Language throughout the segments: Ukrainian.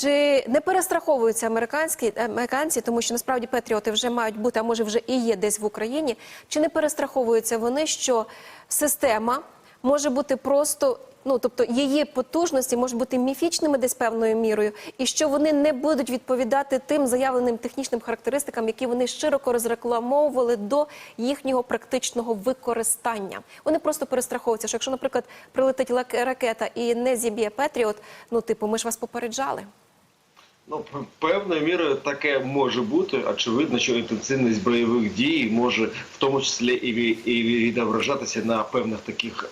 Чи не перестраховуються американські американці, тому що насправді патріоти вже мають бути, а може вже і є десь в Україні? Чи не перестраховуються вони, що система може бути просто, ну тобто її потужності можуть бути міфічними десь певною мірою, і що вони не будуть відповідати тим заявленим технічним характеристикам, які вони широко розрекламовували до їхнього практичного використання? Вони просто перестраховуються, що якщо, наприклад, прилетить ракета і не зіб'є Петріот, ну типу, ми ж вас попереджали. Ну, певною мірою таке може бути. Очевидно, що інтенсивність бойових дій може в тому числі і, ві- і відображатися на певних таких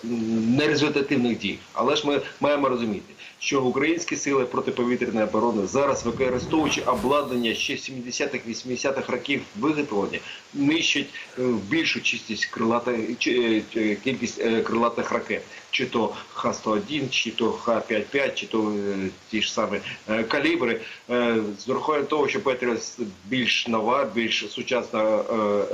нерезультативних діях. Але ж ми маємо розуміти, що українські сили протиповітряної оборони зараз використовуючи обладнання ще 70-х, 80-х років виготовлення, нищать е, більшу чистість крилатих чи- е, кількість е, крилатих ракет, чи то Х-101, чи то Х-55, чи то ті ж самі калібри. Е, З урахуванням того, що Петріос більш нова, більш сучасна е,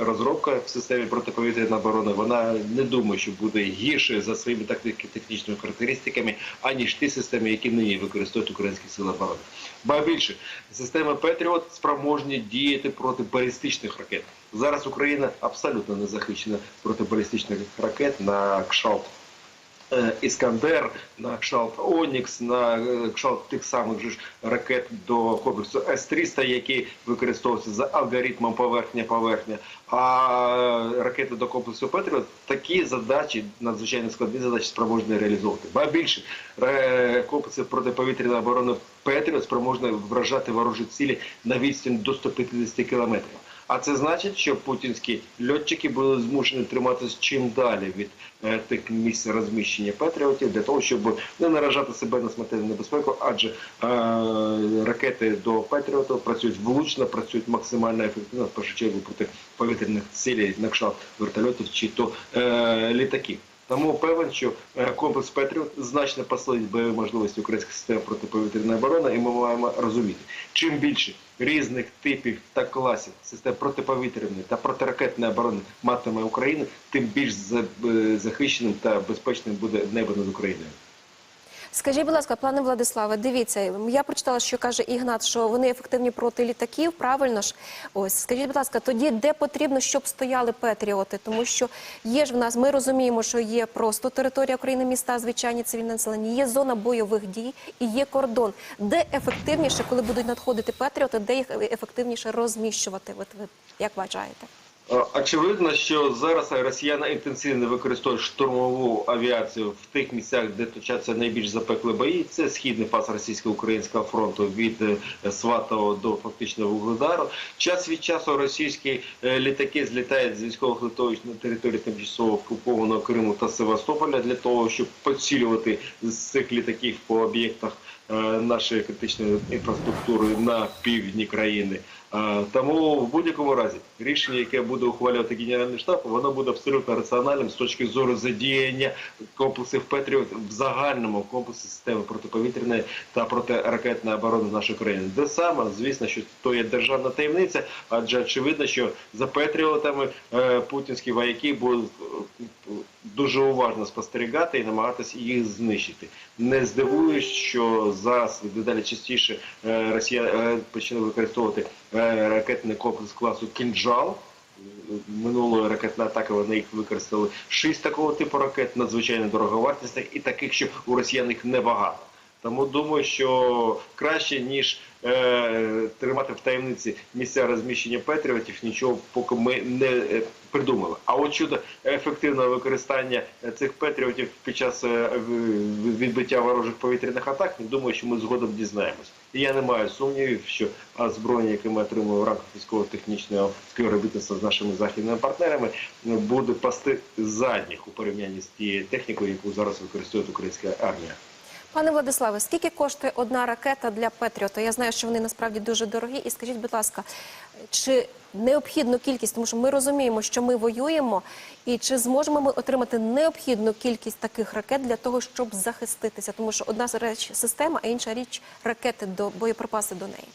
розробка в системі протиповітряної оборони, вона не думає, що буде гірше за своїми тактики- технічними характеристиками, аніж ті системи, які нині використовують українські сили оборони. Ба більше, системи Петріот спроможні діяти проти балістичних ракет. Зараз Україна абсолютно не захищена проти балістичних ракет на кшалт Іскандер, на кшалт Онікс, на е, кшалт тих самих же ж ракет до комплексу С-300, які використовуються за алгоритмом поверхня-поверхня. А ракети до комплексу Петріот такі задачі, надзвичайно складні задачі, спроможні реалізовувати. Ба більше комплекси протиповітряної оборони Петріот спроможні вражати ворожі цілі на відстань до 150 кілометрів. А це значить, що путінські льотчики були змушені триматися чим далі від е, тих місць розміщення патріотів для того, щоб не наражати себе на смертельну небезпеку, адже е, ракети до патріотів працюють влучно, працюють максимально ефективно, в першу чергу проти повітряних цілей на кшталт вертольотів чи то е, літаків. Тому певен, що е, комплекс Петріот значно посилить бойові можливості української системи протиповітряної оборони, і ми маємо розуміти, чим більше різних типів та класів систем протиповітряної та протиракетної оборони матиме Україна, тим більш е, захищеним та безпечним буде небо над Україною. Скажіть, будь ласка, пане Владиславе, дивіться, я прочитала, що каже Ігнат, що вони ефективні проти літаків. Правильно ж, ось скажіть, будь ласка, тоді де потрібно, щоб стояли патріоти? Тому що є ж в нас, ми розуміємо, що є просто територія України, міста, звичайні цивільне населення, є зона бойових дій і є кордон. Де ефективніше, коли будуть надходити патріоти, де їх ефективніше розміщувати? От ви як вважаєте? Е, Очевидно, що зараз росіяни інтенсивно використовують штурмову авіацію в тих місцях, де точаться найбільш запекли бої. Це східний пас російсько-українського фронту від е, Сватова до фактично Вугледару. Час від часу російські е, літаки злітають з військових литовищ на території тимчасово окупованого Криму та Севастополя для того, щоб поцілювати з цих літаків по об'єктах нашої критичної інфраструктури на півдні країни. Е, Тому в будь-якому разі рішення, яке буде ухвалювати Генеральний штаб, воно буде абсолютно раціональним з точки зору задіяння комплексів Петріот в загальному комплексі системи протиповітряної та протиракетної оборони нашої країни. Де саме, звісно, що то є державна таємниця, адже очевидно, що за Петріотами е, путінські вояки будуть е, дуже уважно спостерігати і намагатися їх знищити. Не здивуюсь, що зараз дедалі частіше е, Росія е, почне використовувати е, ракетний комплекс класу кінджал. Минулої ракетної атаки вони їх використали шість такого типу ракет, надзвичайно дороговартісних, і таких, що у росіян їх небагато. Тому думаю, що краще ніж е, тримати в таємниці місця розміщення патріотів, нічого поки ми не е, придумали. А от щодо ефективного використання е, цих патріотів під час е, відбиття ворожих повітряних атак, я думаю, що ми згодом дізнаємось. І я не маю сумнівів, що озброєння, яке ми отримуємо в рамках військово-технічного співробітництва з нашими західними партнерами, буде пасти задніх у порівнянні з тією технікою, яку зараз використовує українська армія. Пане Владиславе, скільки коштує одна ракета для Петріота? Я знаю, що вони насправді дуже дорогі. І скажіть, будь ласка, чи необхідну кількість, тому що ми розуміємо, що ми воюємо, і чи зможемо ми отримати необхідну кількість таких ракет для того, щоб захиститися? Тому що одна реч система, а інша річ ракети до боєприпаси до неї.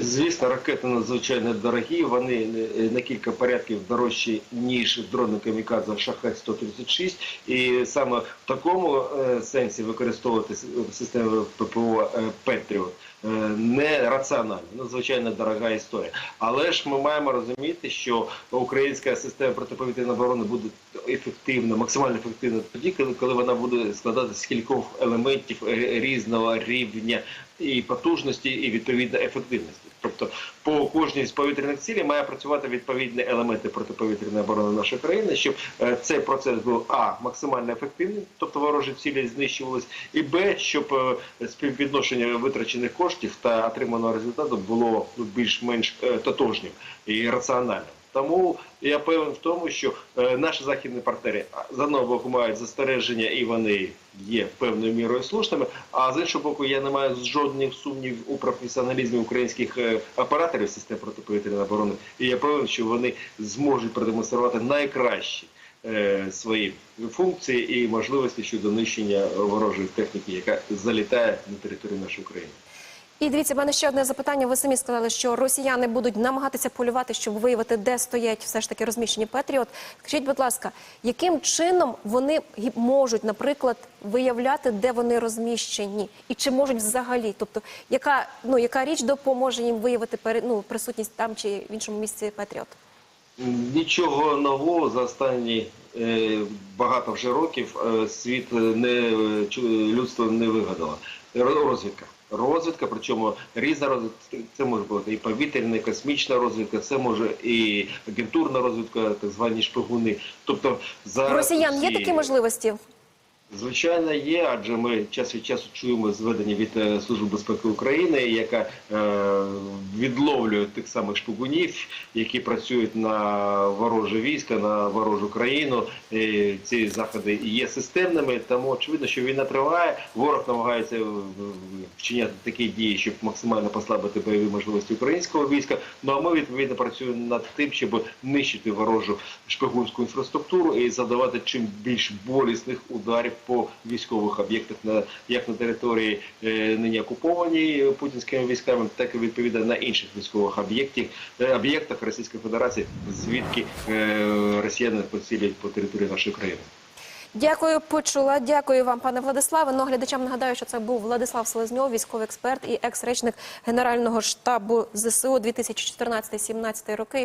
Звісно, ракети надзвичайно дорогі. Вони е, на кілька порядків дорожчі ніж дрони камікадзе шахет 136 І саме в такому е, сенсі використовувати с- системи ППО е, Петріот е, нераціональна, надзвичайно дорога історія. Але ж ми маємо розуміти, що українська система протиповітряної оборони буде ефективна, максимально ефективна тоді, коли, вона буде складатися з кількох елементів е, різного рівня і потужності, і відповідно ефективності. Тобто по кожній з повітряних цілей має працювати відповідні елементи протиповітряної оборони нашої країни, щоб е, цей процес був а максимально ефективним, тобто ворожі цілі знищувались, і б, щоб е, співвідношення витрачених коштів та отриманого результату було ну, більш-менш е, тотожнім і раціональним. Тому я певен в тому, що е, наші західні партнери з одного боку мають застереження, і вони є певною мірою слушними. А з іншого боку, я не маю жодних сумнів у професіоналізмі українських е, операторів систем протиповітряної оборони. І я певен, що вони зможуть продемонструвати найкращі е, свої функції і можливості щодо нищення ворожої техніки, яка залітає на територію нашої країни. І дивіться, в мене ще одне запитання. Ви самі сказали, що росіяни будуть намагатися полювати, щоб виявити, де стоять все ж таки розміщені Петріот. Скажіть, будь ласка, яким чином вони можуть, наприклад, виявляти, де вони розміщені, і чи можуть взагалі? Тобто, яка ну яка річ допоможе їм виявити ну, присутність там чи в іншому місці Петріот? Нічого нового за останні е, багато вже років е, світ не е, людство не вигадало. Ро- Розвідка. Розвідка, причому різна розвідка, це може бути і повітряна, і космічна розвідка, це може і агентурна розвідка, так звані шпигуни. Тобто за зараз росіян є такі можливості? Звичайно, є, адже ми час від часу чуємо зведення від е, Служби безпеки України, яка е, відловлює тих самих шпигунів, які працюють на вороже війська, на ворожу країну. І ці заходи є системними, тому очевидно, що війна триває. Ворог намагається е, вчиняти такі дії, щоб максимально послабити бойові можливості українського війська. Ну а ми відповідно працюємо над тим, щоб нищити ворожу шпигунську інфраструктуру і завдавати чим більш болісних ударів по військових об'єктах на як на території е, нині окупованій путінськими військами, так і відповідно на інших військових об'єктів е, об'єктах Російської Федерації, звідки е, росіяни поцілюють по території нашої країни. Дякую, почула. Дякую вам, пане Владиславе. Ну, глядачам нагадаю, що це був Владислав Селезньов, військовий експерт і екс-речник Генерального штабу ЗСУ 2014-2017 роки.